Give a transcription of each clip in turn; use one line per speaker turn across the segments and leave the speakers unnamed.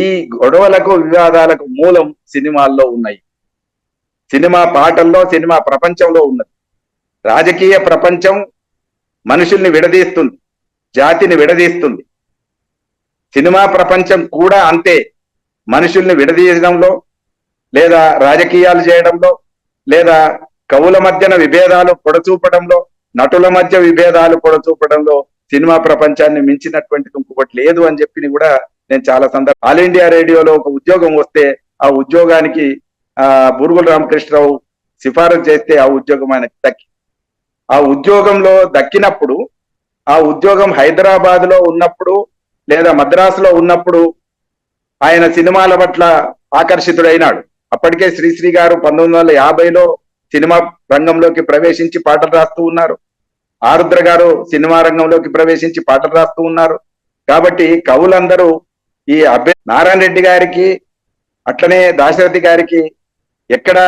ఈ గొడవలకు వివాదాలకు మూలం సినిమాల్లో ఉన్నాయి. సినిమా పాటల్లో సినిమా ప్రపంచంలో ఉన్నది. రాజకీయ ప్రపంచం మనుషుల్ని విడదీస్తుంది జాతిని విడదీస్తుంది. సినిమా ప్రపంచం కూడా అంతే మనుషుల్ని విడదీయడంలో లేదా రాజకీయాలు చేయడంలో లేదా కవుల మధ్యన విభేదాలు పొడచూపడంలో నటుల మధ్య విభేదాలు పొడచూపడంలో సినిమా ప్రపంచాన్ని మించినటువంటిది ఇంకొకటి లేదు అని చెప్పి కూడా నేను చాలా సందర్భం ఆల్ ఇండియా రేడియోలో ఒక ఉద్యోగం వస్తే ఆ ఉద్యోగానికి ఆ బురుగుల రామకృష్ణరావు సిఫారసు చేస్తే ఆ ఉద్యోగం ఆయనకు దక్కి. ఆ ఉద్యోగంలో దక్కినప్పుడు ఆ ఉద్యోగం హైదరాబాద్లో ఉన్నప్పుడు లేదా మద్రాసులో ఉన్నప్పుడు ఆయన సినిమాల పట్ల ఆకర్షితుడైనాడు. అప్పటికే శ్రీశ్రీ గారు పంతొమ్మిది వందల యాభైలో సినిమా రంగంలోకి ప్రవేశించి పాటలు రాస్తూ ఉన్నారు. ఆరుద్ర గారు సినిమా రంగంలోకి ప్రవేశించి పాటలు రాస్తూ ఉన్నారు. కాబట్టి కవులందరూ ఈ అభ్య నారాయణ రెడ్డి గారికి అట్లనే దాశరథి గారికి ఎక్కడ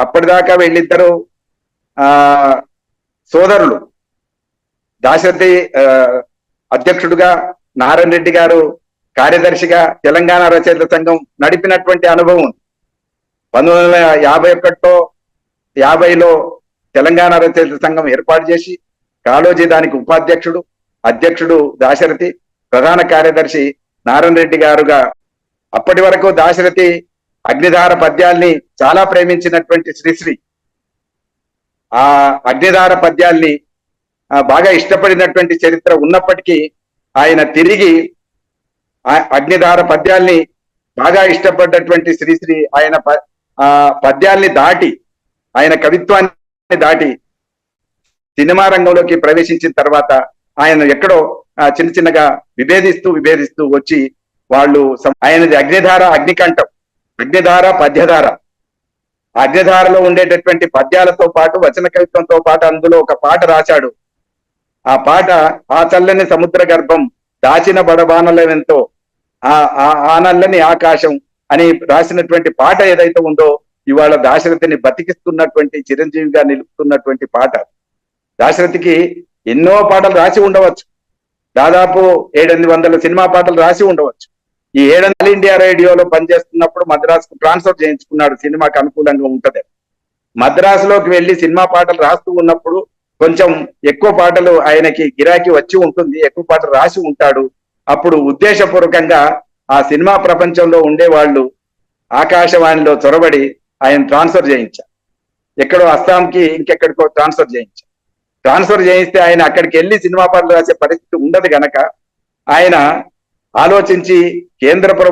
అప్పటిదాకా వెళ్ళిద్దరు ఆ సోదరులు దాశరథి అధ్యక్షుడుగా నారాయణ రెడ్డి గారు కార్యదర్శిగా తెలంగాణ రచయితల సంఘం నడిపినటువంటి అనుభవం ఉంది. పంతొమ్మిది వందల యాభై ఒకటిలో యాభైలో తెలంగాణ రచయితల సంఘం ఏర్పాటు చేసి కాళోజీ దానికి ఉపాధ్యక్షుడు అధ్యక్షుడు దాశరథి ప్రధాన కార్యదర్శి నారాయణ రెడ్డి గారుగా అప్పటి వరకు దాశరథి అగ్నిధార పద్యాల్ని చాలా ప్రేమించినటువంటి శ్రీశ్రీ ఆ అగ్నిధార పద్యాల్ని బాగా ఇష్టపడినటువంటి చరిత్ర ఉన్నప్పటికీ ఆయన తిరిగి ఆ అగ్నిధార పద్యాల్ని బాగా ఇష్టపడ్డటువంటి శ్రీశ్రీ ఆయన ప- ఆ పద్యాల్ని దాటి ఆయన కవిత్వాన్ని దాటి సినిమా రంగంలోకి ప్రవేశించిన తర్వాత ఆయన ఎక్కడో చిన్న చిన్నగా విభేదిస్తూ విభేదిస్తూ వచ్చి వాళ్ళు ఆయనది అగ్నిధార అగ్నికంఠం అగ్నిధార పద్యధార. అగ్నిధారలో ఉండేటటువంటి పద్యాలతో పాటు వచన కవిత్వంతో పాటు అందులో ఒక పాట రాశాడు. ఆ పాట ఆ చల్లని సముద్ర గర్భం దాచిన బడబానలెంతో ఆ ఆ- ఆ నల్లని ఆకాశం అని రాసినటువంటి పాట ఏదైతే ఉందో ఇవాళ దాశరథిని బతికిస్తున్నటువంటి చిరంజీవిగా నిలుపుతున్నటువంటి పాట. దాశరథికి ఎన్నో పాటలు రాసి ఉండవచ్చు. దాదాపు ఏడెనిమిది వందల సినిమా పాటలు రాసి ఉండవచ్చు. ఈ ఏడెనిమిది ఇండియా రేడియోలో పనిచేస్తున్నప్పుడు మద్రాసుకు ట్రాన్స్ఫర్ చేయించుకున్నాడు సినిమాకి అనుకూలంగా ఉంటది. మద్రాసులోకి వెళ్ళి సినిమా పాటలు రాస్తూ ఉన్నప్పుడు కొంచెం ఎక్కువ పాటలు ఆయనకి గిరాకీ వచ్చి ఉంటుంది ఎక్కువ పాటలు రాసి ఉంటాడు. అప్పుడు ఉద్దేశపూర్వకంగా ఆ సినిమా ప్రపంచంలో ఉండే వాళ్ళు ఆకాశవాణిలో చొరబడి ఆయన ట్రాన్స్ఫర్ చేయించారు. ఎక్కడో అస్సాంకి ఇంకెక్కడికో ట్రాన్స్ఫర్ చేయించారు. ట్రాన్స్ఫర్ చేయిస్తే ఆయన అక్కడికి వెళ్ళి సినిమా పనులు రాసే పరిస్థితి ఉండదు గనక ఆయన ఆలోచించి కేంద్ర ప్రభుత్వం